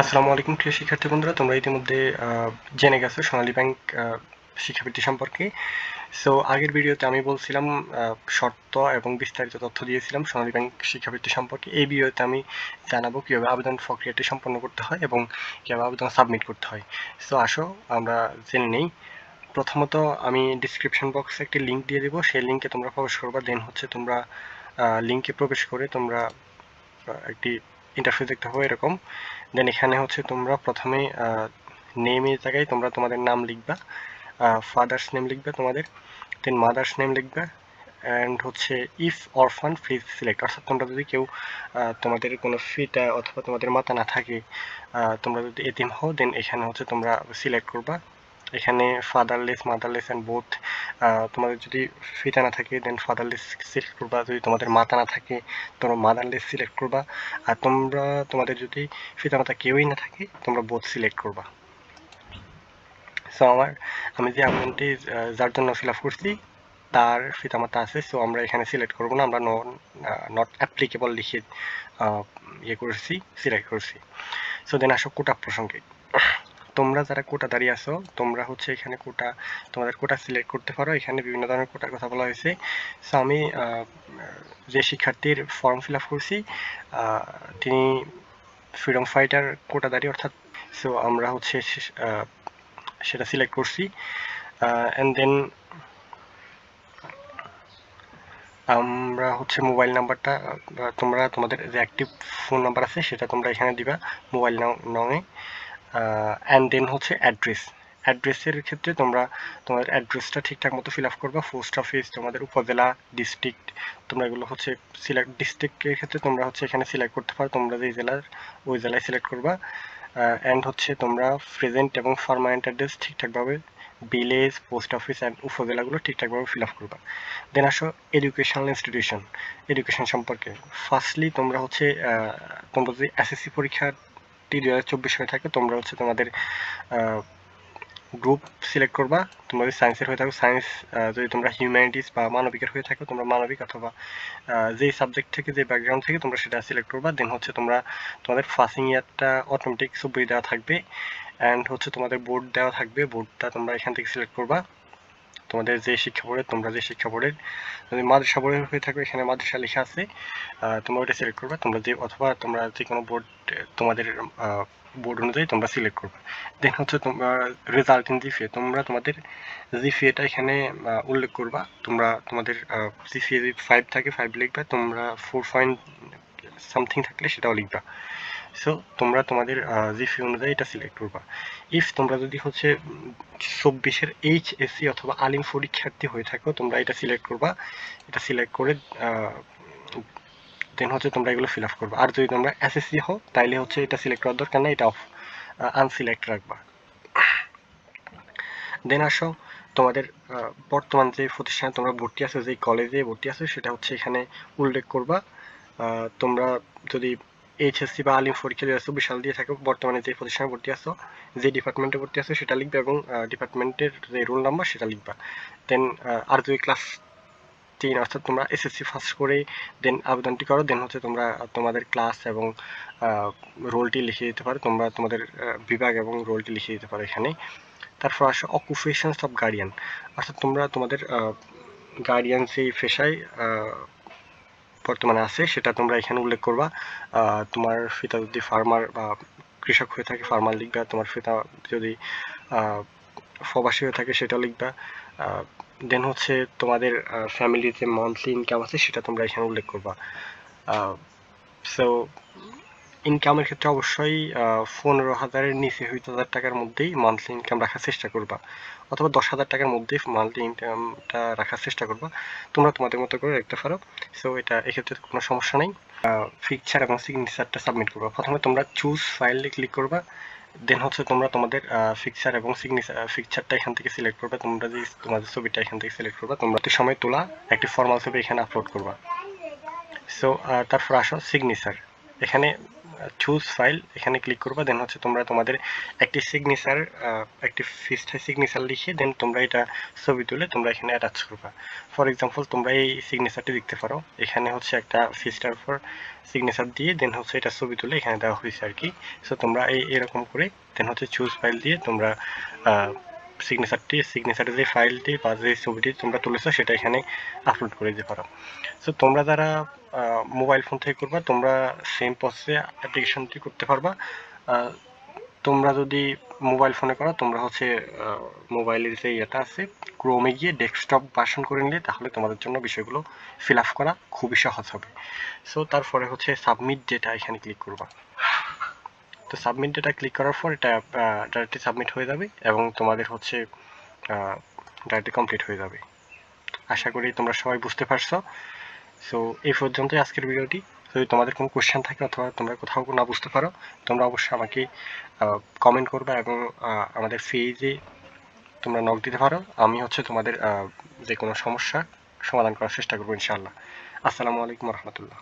আসসালামু আলাইকুম, প্রিয় শিক্ষার্থী বন্ধুরা। তোমরা ইতিমধ্যে জেনে গেছো সোনালী ব্যাংক শিক্ষাবৃত্তি সম্পর্কে। সো আগের ভিডিওতে আমি বলছিলাম শর্ত এবং বিস্তারিত তথ্য দিয়েছিলাম সোনালী ব্যাংক শিক্ষাবৃত্তি সম্পর্কে। এই ভিডিওতে আমি জানাব কীভাবে আবেদন প্রক্রিয়াটি সম্পন্ন করতে হয় এবং কীভাবে আবেদন সাবমিট করতে হয়। সো আসো, আমরা জেনে নেই। প্রথমত, আমি ডিসক্রিপশন বক্সে একটি লিঙ্ক দিয়ে দেবো। সেই লিঙ্কে তোমরা প্রবেশ করবা। দেন হচ্ছে তোমরা লিঙ্কে প্রবেশ করে তোমরা একটি ইন্টারফেস দেখতে হবে এরকম। দেন এখানে হচ্ছে তোমরা প্রথমে নেমের জায়গায় তোমরা তোমাদের নাম লিখবা ফাদার্স নেম লিখবে তোমাদের দেন মাদার্স নেম লিখবে অ্যান্ড হচ্ছে ইফ অরফান ফ্রিজ সিলেক্ট অর্থাৎ তোমরা যদি কেউ তোমাদের কোনো ফিটা অথবা তোমাদের মাতা না থাকে তোমরা যদি এতিম হও দেন এখানে হচ্ছে তোমরা সিলেক্ট করবা। এখানে ফাদারলেস মাদারলেস অ্যান্ড বোথ তোমাদের যদি ফিতা না থাকে দেন ফাদারলেস সিলেক্ট করবা। যদি তোমাদের মাতা না থাকে তোমরা মাদারলেস সিলেক্ট করবা। আর তোমরা তোমাদের যদি পিতা মাতা কেউই না থাকে তোমরা বোথ সিলেক্ট করবা। সো আমার আমি যে আহ, যার জন্য ফিল আপ করছি তার পিতামাতা আছে সো আমরা এখানে সিলেক্ট করব না। আমরা নট অ্যাপ্লিকেবল লিখে ইয়ে করেছি সিলেক্ট করছি। সো দেন আসো কোটা প্রসঙ্গে। তোমরা যারা কোটা দাঁড়িয়ে আছো, তোমরা হচ্ছে এখানে কোটা, তোমাদের কোটা সিলেক্ট করতে পারো। এখানে বিভিন্ন ধরনের কোটার কথা বলা হয়েছে। সো আমি যে শিক্ষার্থীর ফর্ম ফিল আপ করছি তিনি ফ্রিডম ফাইটার কোটাদারি অর্থাৎ সো আমরা হচ্ছে সেটা সিলেক্ট করছি। অ্যান্ড দেন আমরা হচ্ছে মোবাইল নাম্বারটা তোমরা, তোমাদের যে অ্যাক্টিভ ফোন নাম্বার আছে, সেটা তোমরা এখানে দিবা মোবাইল নঙে অ্যান্ড দেন হচ্ছে অ্যাড্রেস অ্যাড্রেসের ক্ষেত্রে তোমরা তোমাদের অ্যাড্রেসটা ঠিকঠাক মতো ফিল আপ করবা। পোস্ট অফিস তোমাদের উপজেলা ডিস্ট্রিক্ট তোমরা এগুলো হচ্ছে সিলেক্ট ডিস্ট্রিক্টের ক্ষেত্রে তোমরা হচ্ছে এখানে সিলেক্ট করতে পারো। তোমরা যে জেলার, ওই জেলায় সিলেক্ট করবা। অ্যান্ড হচ্ছে তোমরা প্রেজেন্ট এবং পারমানেন্ট অ্যাড্রেস ঠিকঠাকভাবে ভিলেজ পোস্ট অফিস অ্যান্ড উপজেলাগুলো ঠিকঠাকভাবে ফিল আপ করবা। দেন আসো এডুকেশনাল ইনস্টিটিউশন এডুকেশন সম্পর্কে। ফার্স্টলি তোমরা হচ্ছে তোমরা যদি এসএসসি পরীক্ষাটি দু হাজার চব্বিশ হয়ে থাকে, তোমরা হচ্ছে তোমাদের গ্রুপ সিলেক্ট করবা। যদি সায়েন্সের হয়ে থাকো সায়েন্স যদি তোমরা হিউম্যানিটিস বা মানবিকের হয়ে থাকো, তোমরা মানবিক অথবা যেই সাবজেক্ট থেকে যে ব্যাকগ্রাউন্ড থেকে তোমরা সেটা সিলেক্ট করবা। দেন হচ্ছে তোমরা তোমাদের ফার্স্টিং ইয়ারটা অটোমেটিক সুবিধা দেওয়া থাকবে। অ্যান্ড হচ্ছে তোমাদের বোর্ড দেওয়া থাকবে। বোর্ডটা তোমরা এখান থেকে সিলেক্ট করবা। তোমাদের যে শিক্ষা বোর্ডের, তোমরা যে শিক্ষা বোর্ডের, যদি মাদ্রাসা বোর্ডের হয়ে থাকো, এখানে মাদ্রাসা লেখা আছে তোমরা ওটা সিলেক্ট করবা, তোমরা যে, অথবা তোমরা যে কোনো বোর্ড তোমাদের বোর্ড অনুযায়ী তোমরা সিলেক্ট করবে। দেন হচ্ছে তোমার রেজাল্ট ইন জিপিএ তোমরা তোমাদের জিপিএটা এখানে উল্লেখ করবা, তোমরা তোমাদের জিপিএ যদি ফাইভ থাকে ফাইভ লিখবে, তোমরা ফোর পয়েন্ট সামথিং থাকলে সেটাও লিখবা। সো তোমরা তোমাদের জিপি অনুযায়ী এটা সিলেক্ট করবা। ইফ তোমরা যদি হচ্ছে চব্বিশের এইচ এসসি অথবা আলিম পরীক্ষার্থী হয়ে থাকো, তোমরা এটা সিলেক্ট করবা। এটা সিলেক্ট করে দেন হচ্ছে তোমরা এগুলো ফিল আপ করবা। আর যদি তোমরা এসএসসি হও, তাইলে হচ্ছে এটা সিলেক্ট করার দরকার নেই, এটা অফ আনসিলেক্ট রাখবা। দেন আসো, তোমাদের বর্তমান যে প্রতিষ্ঠানে তোমরা ভর্তি আছো, যে কলেজে ভর্তি আছো, সেটা হচ্ছে এখানে উল্লেখ করবা। তোমরা যদি এইচএসসি বা আলিম পরীক্ষা দু হাজার চব্বিশ সাল দিয়ে থাকো, বর্তমানে যে প্রতিষ্ঠানে ভর্তি আছো, যে ডিপার্টমেন্টে ভর্তি আছো, সেটা লিখবে এবং ডিপার্টমেন্টের যে রোল নাম্বার সেটা লিখবা। দেন আর যদি ক্লাস টেন অর্থাৎ তোমরা এসএসসি ফার্স্ট করে দেন আবেদনটি করো দেন হচ্ছে তোমরা তোমাদের ক্লাস এবং রোলটি লিখে দিতে পারো। তোমরা তোমাদের বিভাগ এবং রোলটি লিখে দিতে পারো এখানে। তারপর আসো অকুপেশনস অফ গার্ডিয়ান অর্থাৎ তোমরা তোমাদের গার্ডিয়ান সেই পেশায় বর্তমানে আছে, সেটা তোমরা এখানে উল্লেখ করবা। তোমার ফিতা যদি ফার্মার বা কৃষক হয়ে থাকে, ফার্মার লিখবা। তোমার ফিতা যদি প্রবাসী হয়ে থাকে, সেটা লিখবা। দেন হচ্ছে তোমাদের ফ্যামিলির যে মান্থলি ইনকাম আছে, সেটা তোমরা এখানে উল্লেখ করবা। সো ইনকামের ক্ষেত্রে অবশ্যই পনেরো হাজারের নিচে হইতে হাজার টাকার মধ্যেই মান্থলি ইনকাম রাখার চেষ্টা করবা। অথবা দশ হাজার টাকার মধ্যেই মান্থলি ইনকামটা রাখার চেষ্টা করবা। তোমরা তোমাদের মতো করে রাখতে পারো। সো এটা এক্ষেত্রে কোনো সমস্যা নেই। পিকচার এবং সিগনেচারটা সাবমিট করবা। প্রথমে তোমরা চুজ ফাইলে ক্লিক করবা। দেন হচ্ছে তোমরা তোমাদের পিকচার এবং সিগনেচার পিকচারটা এখান থেকে সিলেক্ট করবে। তোমরা যে তোমাদের ছবিটা এখান থেকে সিলেক্ট করবা, তোমরা একটি সময় তোলা, একটি ফর্মাল ছবি এখানে আপলোড করবা। সো তারপর আসো সিগনেচার এখানে চুজ ফাইল এখানে ক্লিক করবা দেন হচ্ছে তোমরা তোমাদের একটি সিগনেচার একটি ফিস্ট সিগনেচার লিখে দেন তোমরা এটা ছবি তুলে তোমরা এখানে অ্যাটাচ করবা। ফর এক্সাম্পল তোমরা এই সিগনেচারটি দেখতে পারো। এখানে হচ্ছে একটা ফিস্টার ফর সিগনেচার দিয়ে দেন হচ্ছে এটা ছবি তুলে এখানে দেওয়া হয়েছে আর কি। সো তোমরা এই, এরকম করে দেন হচ্ছে চুজ ফাইল দিয়ে তোমরা সিগনেচারটি সিগনেচারের যে ফাইলটি বা যে ছবিটি তোমরা তুলেছো, সেটা এখানে আপলোড করে দিতে পারো। সো তোমরা যারা মোবাইল ফোন থেকে করবা, তোমরা সেম প্রসেসে অ্যাপ্লিকেশনটি করতে পারবা। তোমরা যদি মোবাইল ফোনে করো, তোমরা হচ্ছে মোবাইলের যে ইয়েটা আছে ক্রোমে গিয়ে ডেস্কটপ ভার্সন করে নিলে, তাহলে তোমাদের জন্য বিষয়গুলো ফিল আপ করা খুবই সহজ হবে। সো তারপরে হচ্ছে সাবমিট ডেটা এখানে ক্লিক করবা। তো সাবমিট ডেটা ক্লিক করার পর এটা ডাইরেক্টলি সাবমিট হয়ে যাবে এবং তোমাদের হচ্ছে ডাইরেক্টলি কমপ্লিট হয়ে যাবে। আশা করি তোমরা সবাই বুঝতে পারছ। সো এই পর্যন্তই আজকের ভিডিওটি। যদি তোমাদের কোনো কোশ্চেন থাকে অথবা তোমরা কোথাও না বুঝতে পারো, তোমরা অবশ্যই আমাকে কমেন্ট করবে এবং আমাদের পেজে তোমরা নক দিতে পারো। আমি হচ্ছে তোমাদের যে কোনো সমস্যা সমাধান করার চেষ্টা করব ইনশাআল্লাহ। আসসালামু আলাইকুম রহমতুল্লাহ।